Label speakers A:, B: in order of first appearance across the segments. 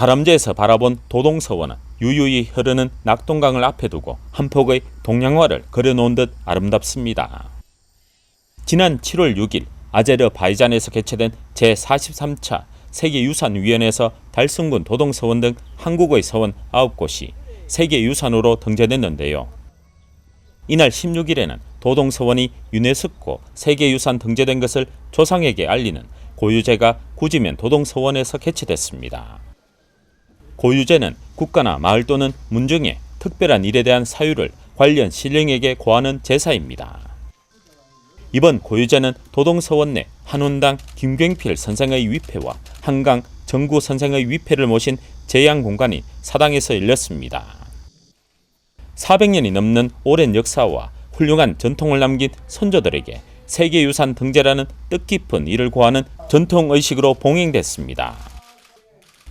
A: 다람쥐에서 바라본 도동서원은 유유히 흐르는 낙동강을 앞에 두고 한 폭의 동양화를 그려놓은 듯 아름답습니다. 지난 7월 6일 아제르바이잔에서 개최된 제43차 세계유산위원회에서 달성군 도동서원 등 한국의 서원 9곳이 세계유산으로 등재됐는데요. 이날 16일에는 도동서원이 유네스코 세계유산 등재된 것을 조상에게 알리는 고유제가 구지면 도동서원에서 개최됐습니다. 고유제는 국가나 마을 또는 문중의 특별한 일에 대한 사유를 관련 신령에게 고하는 제사입니다. 이번 고유제는 도동서원 내 한원당 김경필 선생의 위패와 한강 정구 선생의 위패를 모신 제양 공간이 사당에서 열렸습니다. 400년이 넘는 오랜 역사와 훌륭한 전통을 남긴 선조들에게 세계유산 등재라는 뜻깊은 일을 고하는 전통의식으로 봉행됐습니다.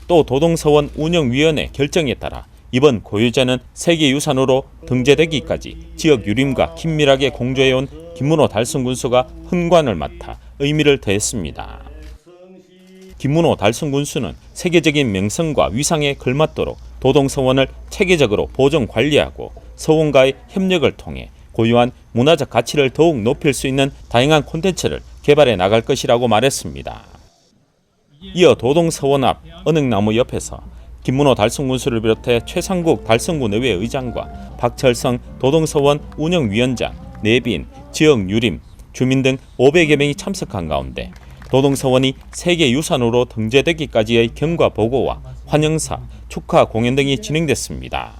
A: 또 도동서원 운영위원회 결정에 따라 이번 고유제는 세계유산으로 등재되기까지 지역 유림과 긴밀하게 공조해온 김문호 달성군수가 훈관을 맡아 의미를 더했습니다. 김문호 달성군수는 세계적인 명성과 위상에 걸맞도록 도동서원을 체계적으로 보존 관리하고 서원과의 협력을 통해 고유한 문화적 가치를 더욱 높일 수 있는 다양한 콘텐츠를 개발해 나갈 것이라고 말했습니다. 이어 도동 서원 앞 은행나무 옆에서 김문호 달성군수를 비롯해 최상국 달성군 의회 의장과 박철성 도동서원 운영위원장, 내빈, 지역 유림, 주민 등 500여 명이 참석한 가운데 도동서원이 세계 유산으로 등재되기까지의 경과 보고와 환영사, 축하 공연 등이 진행됐습니다.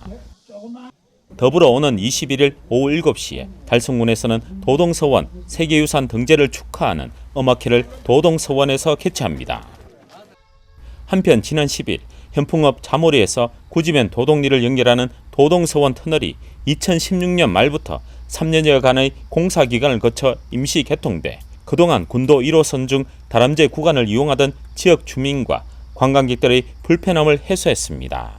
A: 더불어 오는 21일 오후 7시에 달성군에서는 도동서원 세계유산 등재를 축하하는 음악회를 도동서원에서 개최합니다. 한편 지난 10일 현풍읍 자모리에서 구지면 도동리를 연결하는 도동서원 터널이 2016년 말부터 3년여간의 공사 기간을 거쳐 임시 개통돼 그동안 군도 1호선 중 다람쥐 구간을 이용하던 지역 주민과 관광객들의 불편함을 해소했습니다.